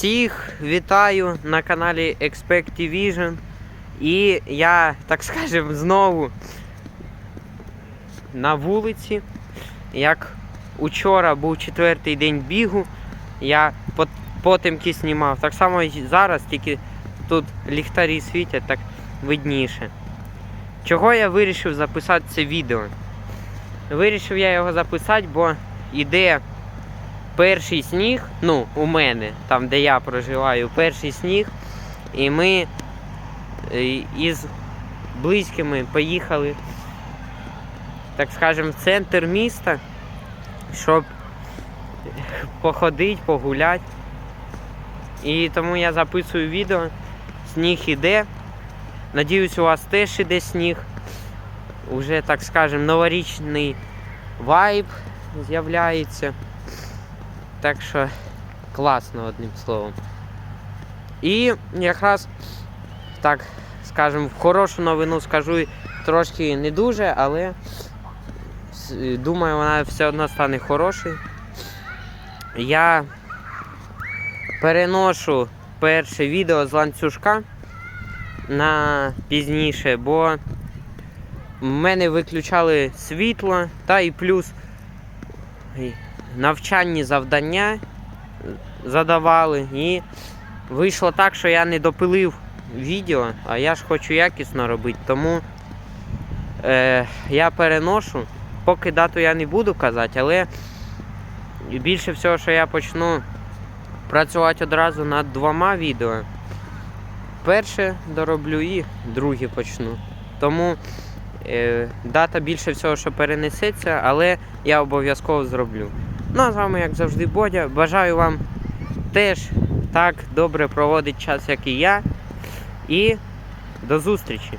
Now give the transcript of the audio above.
Всіх вітаю на каналі Expect Vision. І я, так скажем, знову на вулиці. Як учора був четвертий день бігу, я пот- потемки знімав. Так само і зараз, тільки тут ліхтарі світять, так видніше. Чого я вирішив записати це відео? Вирішив я його записати, бо іде перший сніг, ну, у мене, там де я проживаю, перший сніг. І ми е, із близькими поїхали, так скажемо, в центр міста, щоб походити, погуляти. І тому я записую відео. Сніг іде. Надіюсь, у вас теж іде сніг. Уже, так скажемо, новорічний вайб з'являється. Так що класно, одним словом. І якраз, так скажемо, хорошу новину скажу трошки не дуже, але думаю, вона все одно стане хорошою. Я переношу перше відео з ланцюжка на пізніше, бо в мене виключали світло, та і плюс навчальні завдання задавали. І вийшло так, що я не допилив відео, а я ж хочу якісно робити. Тому е, я переношу. Поки дату я не буду казати, але більше всього, що я почну працювати одразу над двома відео. Перше дороблю і друге почну. Тому е, дата більше всього, що перенесеться, але я обов'язково зроблю. Ну а з вами, як завжди, Бодя. Бажаю вам теж так добре проводити час, як і я. І до зустрічі!